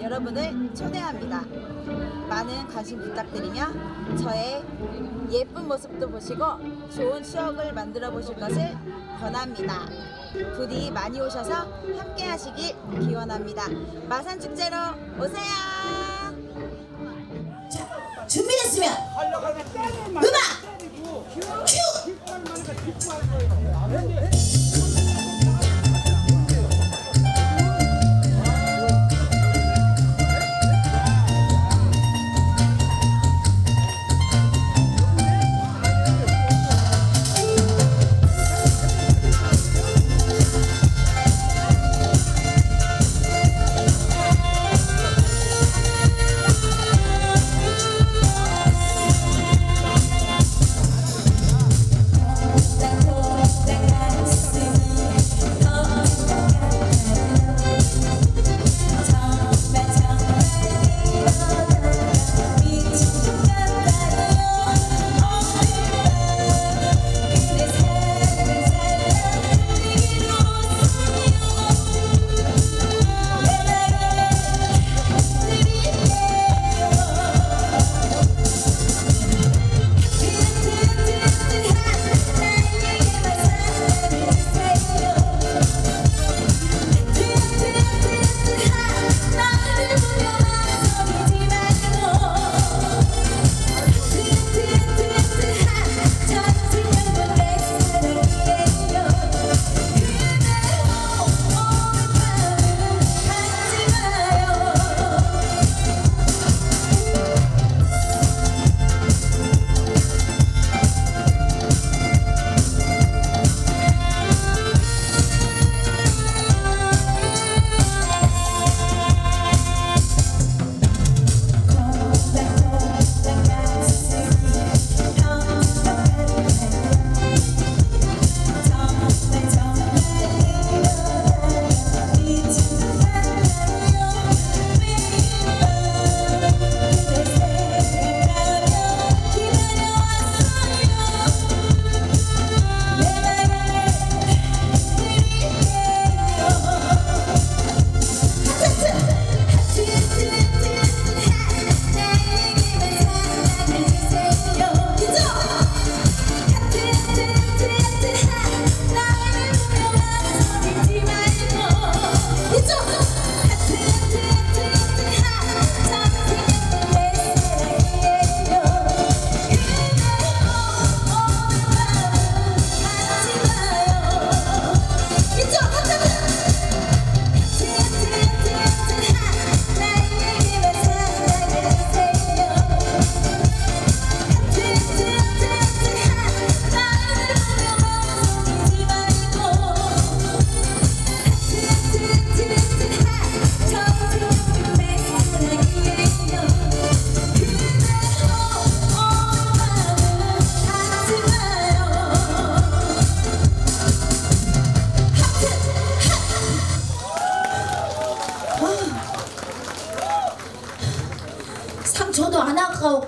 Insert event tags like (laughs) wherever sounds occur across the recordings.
여러분을 초대합니다. 많은 관심 부탁드리며 저의 예쁜 모습도 보시고 좋은 추억을 만들어 보실 것을 권합니다. 부디 많이 오셔서 함께 하시길 기원합니다. 마산 축제로 오세요. 자, 준비됐으면 음악 큐!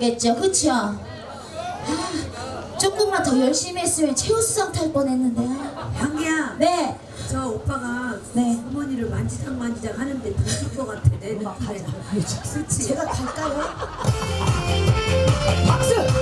안 아까웠겠죠, 그쵸? 아, 조금만 더 열심히 했으면 최우수상 탈 뻔했는데 요. 향기야, 네, 저 오빠가 네. 어머니를 만지작 만지작 하는데 들킬 것 같아. 내 느낌에. 그렇지. 제가 갈까요? 사랑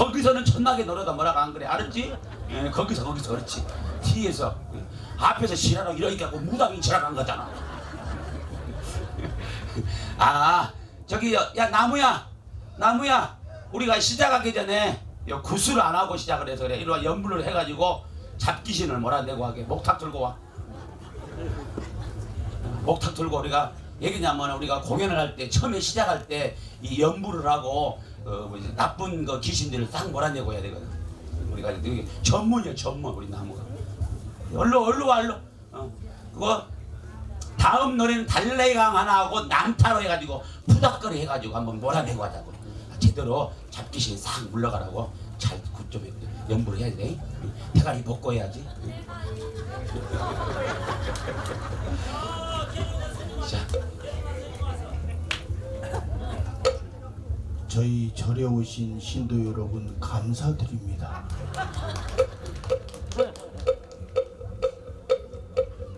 거기서는 천나게 놀아다 뭐라고 안 그래. 알았지? 예, 거기서 거기서. 그렇지. 뒤에서. 예, 앞에서 지랄하고 이러니까 그 무당이 지랄한 거잖아. 아 저기 야, 야 나무야. 나무야. 우리가 시작하기 전에 요 구슬 안 하고 시작을 해서 그래. 이리 와 연불을 해가지고 잡기신을 몰아내고 하게. 목탁 들고 와. 목탁 들고 우리가 얘기냐면 우리가 공연을 할 때 처음에 시작할 때 이 연불을 하고 어, 뭐 나쁜 그 귀신들을 싹 몰아내고 해야 되거든. 우리가 이게 전문이야 전문 우리 나무가. 얼로 얼로 와 얼로 어. 그거 다음 노래는 달래강 하나 하고 남타로 해가지고 푸닥거리 해가지고 한번 몰아내고 하자고. 제대로 잡기신 싹 물러가라고. 잘 굿좀 연부를 해야 돼. 대가리 벗고 해야지. (laughs) 자 저희 절에 오신 신도 여러분 감사드립니다.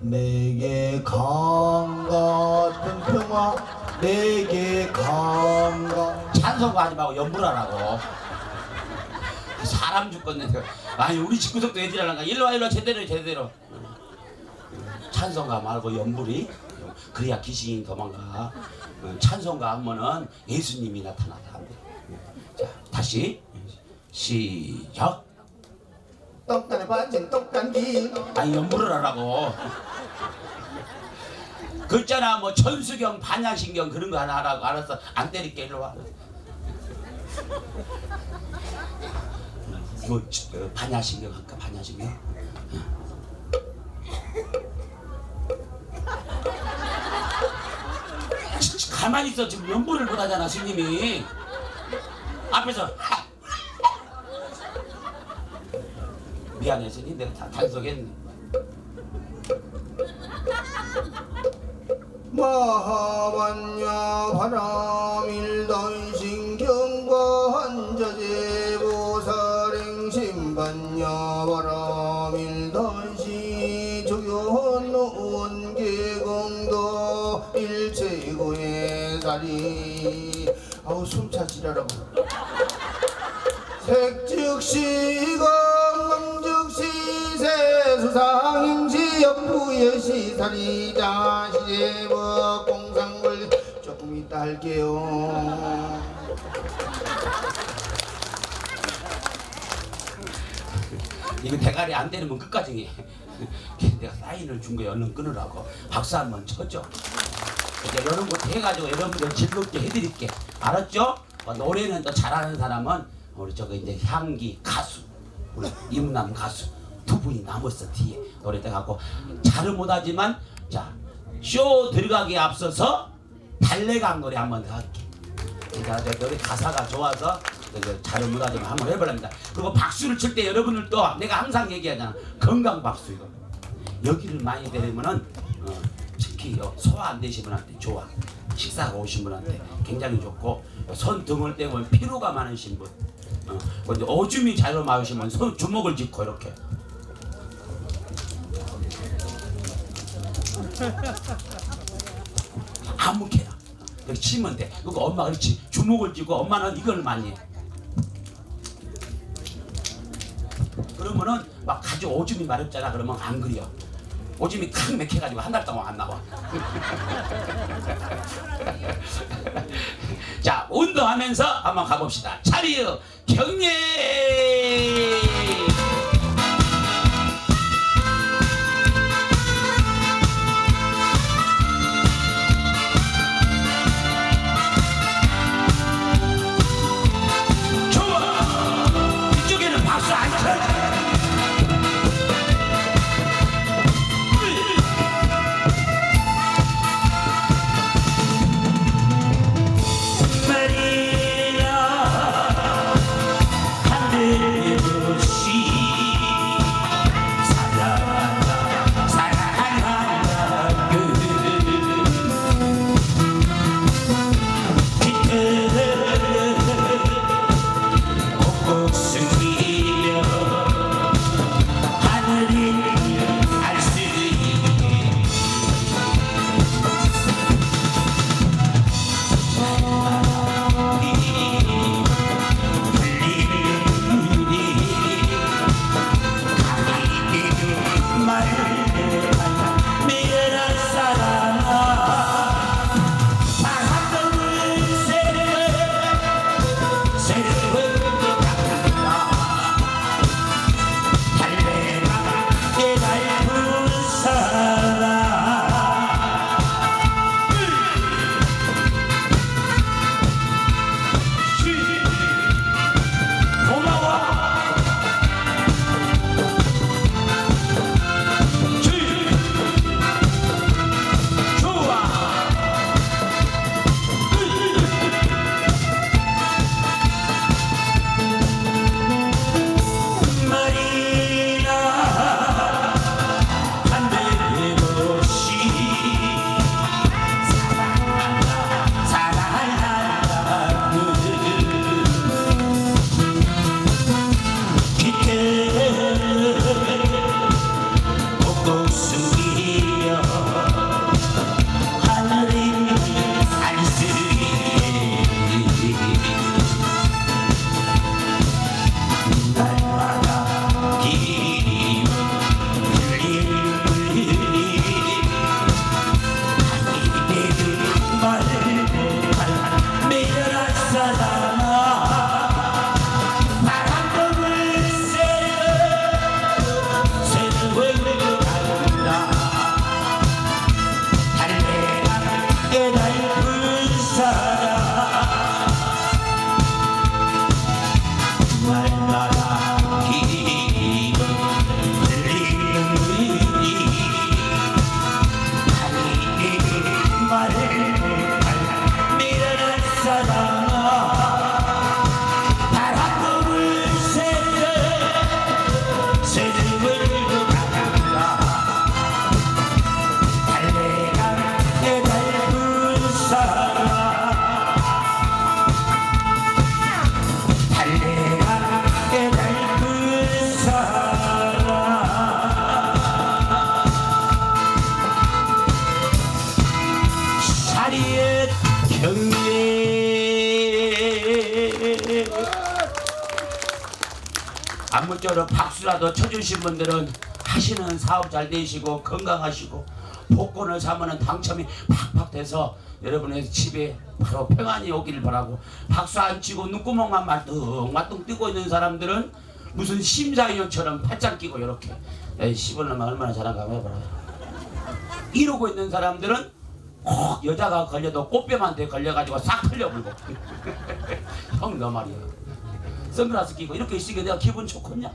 내게 강 같은 평화, 내게 강 같은 찬송가 하지 말고 연불하라고. 사람 죽겠네. 아니 우리 집구석도 애들하는가 일로와 일로와. 제대로 해, 제대로. 찬송가 말고 연불이? 그래야 귀신이 도망가. 어, 찬송가 하면은 예수님이 나타나다 자 다시 시작. 떡단에 빠진 떡단기 아니 연불을 하라고. 그 있잖아 뭐 천수경 반야신경 그런 거 하나 하라고 알았어 안 때릴게 일로 와. 뭐, 어, 반야신경 할까 반야신경 어. 치, 치, 가만히 있어. 지금 못 하잖아 스님이. 앞에서. 미안해 스님. 내가 다 단속했네. 마하반야 바람일던 지라라고 색즉시 건강즉시 세수상임시 역부여시 사리자 시제법 공상물 조금 이따 할게요 이거 대가리 안 되면 끝까지 해. 내가 사인을 준 거에 얼른 끊으라고 박수 한 번 쳐줘. 이제 이런 거 해가지고 여러분들 즐겁게 해드릴게. 알았죠? 어, 노래는 또 잘하는 사람은 우리 저거 이제 향기 가수, 우리 임남 가수 두 분이 남았어 뒤에 노래 돼갖고 잘은 못하지만 자쇼 들어가기에 앞서서 달래강 노래 한번 더 할게. 그러니까 저 노래 가사가 좋아서 그 잘은 못하지만 한번 해보랍니다. 그리고 박수를 칠 때 여러분들도 내가 항상 얘기하잖아 건강 박수 이거 여기를 많이 때리면은 어, 특히 요 소화 안 되신 분한테 좋아 식사가 오신 분한테 굉장히 좋고 손 등을 떼면 피로가 많으신 분. 어, 오줌이 자주 마시면 손 주먹을 짚고 이렇게. 아무렇게나 이렇게 치면 돼 그거 엄마 그렇지. 주먹을 쥐고 엄마는 이걸 많이 해. 그러면은 막 가져 오줌이 마렵잖아. 그러면 안 그려 오줌이 칵 맥혀가지고 한 달 동안 안 나와. (laughs) 자 운동하면서 한번 가봅시다. 차리어 경례 아무쪼록 박수라도 쳐주신 분들은 하시는 사업 잘 되시고 건강하시고 복권을 사면은 당첨이 팍팍 돼서 여러분의 집에 바로 평안이 오기를 바라고 박수 안 치고 눈구멍만 말뚱말뚱 뜨고 있는 사람들은 무슨 심사위원처럼 팔짱 끼고 이렇게 에이 시벌놈아 얼마나 한번 해봐라. 이러고 있는 사람들은 꼭 여자가 걸려도 꽃뱀한테 걸려가지고 싹 털려불고. (laughs) 형 너 말이야 선글라스 끼고 이렇게 있으니까 내가 기분 좋겠냐?